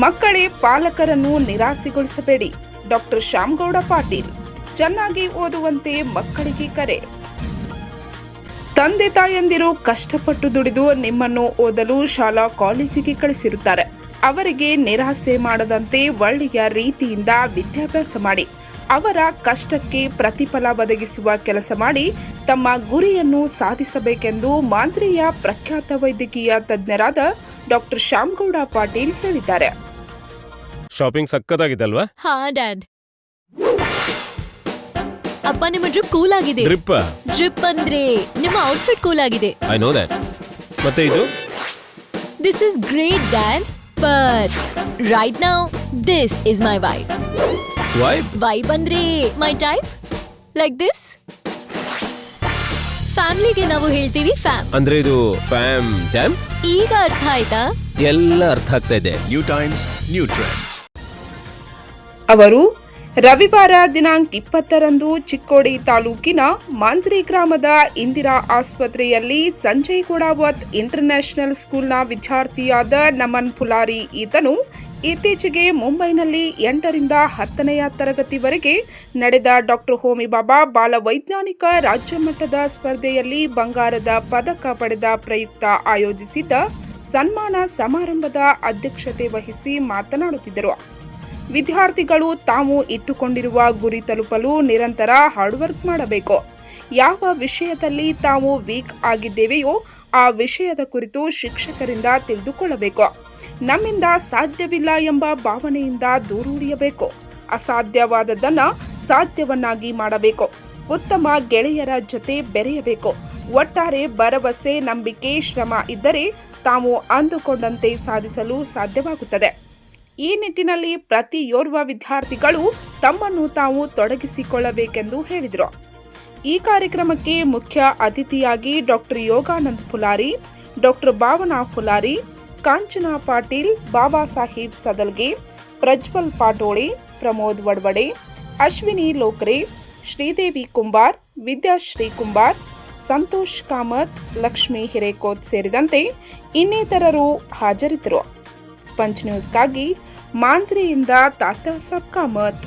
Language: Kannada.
ಮಕ್ಕಳೇ ಪಾಲಕರನ್ನು ನಿರಾಸೆಗೊಳಿಸಬೇಡಿ. ಡಾಕ್ಟರ್ ಶ್ಯಾಮಗೌಡ ಪಾಟೀಲ್, ಚೆನ್ನಾಗಿ ಓದುವಂತೆ ಮಕ್ಕಳಿಗೆ ಕರೆ. ತಂದೆ ತಾಯಂದಿರು ಕಷ್ಟಪಟ್ಟು ದುಡಿದು ನಿಮ್ಮನ್ನು ಓದಲು ಶಾಲಾ ಕಾಲೇಜಿಗೆ ಕಳಿಸಿರುತ್ತಾರೆ. ಅವರಿಗೆ ನಿರಾಸೆ ಮಾಡದಂತೆ ಒಳ್ಳೆಯ ರೀತಿಯಿಂದ ವಿದ್ಯಾಭ್ಯಾಸ ಮಾಡಿ. ಅವರ ಕಷ್ಟಕ್ಕೆ ಪ್ರತಿಫಲ ಒದಗಿಸುವ ಕೆಲಸ ಮಾಡಿ ತಮ್ಮ ಗುರಿಯನ್ನು ಸಾಧಿಸಬೇಕೆಂದು ಮಾಂಜ್ರಿಯ ಪ್ರಖ್ಯಾತ ವೈದ್ಯಕೀಯ ತಜ್ಞರಾದ ಡಾಕ್ಟರ್ ಶ್ಯಾಮಗೌಡ ಪಾಟೀಲ್ ಹೇಳಿದ್ದಾರೆ. ಶಾಪಿಂಗ್ ಸಖತ್ತಾಗಿದೆ ಅಲ್ವಾ ಹಾ ಡ್ಯಾಡ್. ಅಪ್ಪ ನಿಮ್ಮ ಡ್ರಿಪ್ ಕೂಲ್ ಆಗಿದೆ. ಡ್ರಿಪ್ ಡ್ರಿಪ್ ಅಂದ್ರೆ ನಿಮ್ಮ ಔಟ್ಫಿಟ್ ಕೂಲ್ ಆಗಿದೆ. ಐ ನೋ ದಟ್ ಮತ್ತೆ ಇದು? This is great dad. But right now this is my wife wife vibe ಅಂದ್ರೆ ಮೈ ಟೈಪ್ ಲೈಕ್ ದಿಸ್ ಫ್ಯಾಮಿಲಿಗೆ ನಾವು ಹೇಳ್ತೀವಿ ಫ್ಯಾಮ್ ಅಂದ್ರೆ ಇದು ಫ್ಯಾಮ್ ಜಾಮ್ ಈಗ ಅರ್ಥ ಆಯ್ತಾ? ಎಲ್ಲ ಅರ್ಥ ಆಗ್ತಾ ಇದೆ. ನ್ಯೂ ಟೈಮ್ಸ್ ನ್ಯೂ ಟ್ರೆಂಡ್ಸ್ ಅವರು ರವಿವಾರ ದಿನಾಂಕ ಇಪ್ಪತ್ತರಂದು ಚಿಕ್ಕೋಡಿ ತಾಲೂಕಿನ ಮಾಂಜ್ರಿ ಗ್ರಾಮದ ಇಂದಿರಾ ಆಸ್ಪತ್ರೆಯಲ್ಲಿ ಸಂಜಯ್ ಗುಡಾವತ್ ಇಂಟರ್ನ್ಯಾಷನಲ್ ಸ್ಕೂಲ್ನ ವಿದ್ಯಾರ್ಥಿಯಾದ ನಮನ್ ಪುಲಾರಿ ಈತನು ಇತ್ತೀಚೆಗೆ ಮುಂಬೈನಲ್ಲಿ ಎಂಟರಿಂದ ಹತ್ತನೆಯ ತರಗತಿವರೆಗೆ ನಡೆದ ಡಾಕ್ಟರ್ ಹೋಮಿ ಬಾಬಾ ಬಾಲ ವೈಜ್ಞಾನಿಕ ರಾಜ್ಯ ಮಟ್ಟದ ಸ್ಪರ್ಧೆಯಲ್ಲಿ ಬಂಗಾರದ ಪದಕ ಪಡೆದ ಪ್ರಯುಕ್ತ ಆಯೋಜಿಸಿದ್ದ ಸನ್ಮಾನ ಸಮಾರಂಭದ ಅಧ್ಯಕ್ಷತೆ ವಹಿಸಿ ಮಾತನಾಡುತ್ತಿದ್ದರು. ವಿದ್ಯಾರ್ಥಿಗಳು ತಾವು ಇಟ್ಟುಕೊಂಡಿರುವ ಗುರಿ ತಲುಪಲು ನಿರಂತರ ಹಾರ್ಡ್ವರ್ಕ್ ಮಾಡಬೇಕು. ಯಾವ ವಿಷಯದಲ್ಲಿ ತಾವು ವೀಕ್ ಆಗಿದ್ದೇವೆಯೋ ಆ ವಿಷಯದ ಕುರಿತು ಶಿಕ್ಷಕರಿಂದ ತಿಳಿದುಕೊಳ್ಳಬೇಕು. ನಮ್ಮಿಂದ ಸಾಧ್ಯವಿಲ್ಲ ಎಂಬ ಭಾವನೆಯಿಂದ ದೂರುಳಿಯಬೇಕು. ಅಸಾಧ್ಯವಾದದ್ದನ್ನ ಸಾಧ್ಯವನ್ನಾಗಿ ಮಾಡಬೇಕು. ಉತ್ತಮ ಗೆಳೆಯರ ಜೊತೆ ಬೆರೆಯಬೇಕು. ಒಟ್ಟಾರೆ ಭರವಸೆ, ನಂಬಿಕೆ, ಶ್ರಮ ಇದ್ದರೆ ತಾವು ಅಂದುಕೊಂಡಂತೆ ಸಾಧಿಸಲು ಸಾಧ್ಯವಾಗುತ್ತದೆ. ಈ ನಿಟ್ಟಿನಲ್ಲಿ ಪ್ರತಿಯೋರ್ವ ವಿದ್ಯಾರ್ಥಿಗಳು ತಮ್ಮನ್ನು ತಾವು ತೊಡಗಿಸಿಕೊಳ್ಳಬೇಕೆಂದು ಹೇಳಿದರು. ಈ ಕಾರ್ಯಕ್ರಮಕ್ಕೆ ಮುಖ್ಯ ಅತಿಥಿಯಾಗಿ ಡಾಕ್ಟರ್ ಯೋಗಾನಂದ್ ಪುಲಾರಿ, ಡಾಕ್ಟರ್ ಭಾವನಾ ಪುಲಾರಿ ಕಾಂಚನಾ ಪಾಟೀಲ್, ಬಾಬಾ ಸಾಹೇಬ್ ಸದಲ್ಗೆ, ಪ್ರಜ್ವಲ್ ಪಾಟೋಳೆ, ಪ್ರಮೋದ್ ವಡ್ವಡೆ, ಅಶ್ವಿನಿ ಲೋಕ್ರೆ, ಶ್ರೀದೇವಿ ಕುಂಬಾರ್ ವಿದ್ಯಾಶ್ರೀ ಕುಂಬಾರ್, ಸಂತೋಷ್ ಕಾಮತ್, ಲಕ್ಷ್ಮೀ ಹಿರೇಕೋತ್ ಸೇರಿದಂತೆ ಇನ್ನಿತರರು ಹಾಜರಿದ್ದರು. ಪಂಚ್ ನ್ಯೂಸ್ಗಾಗಿ ಮಾಂಜ್ರಿಯಿಂದ ತಾತಾ ಸಾಬ್ ಕಾಮತ್.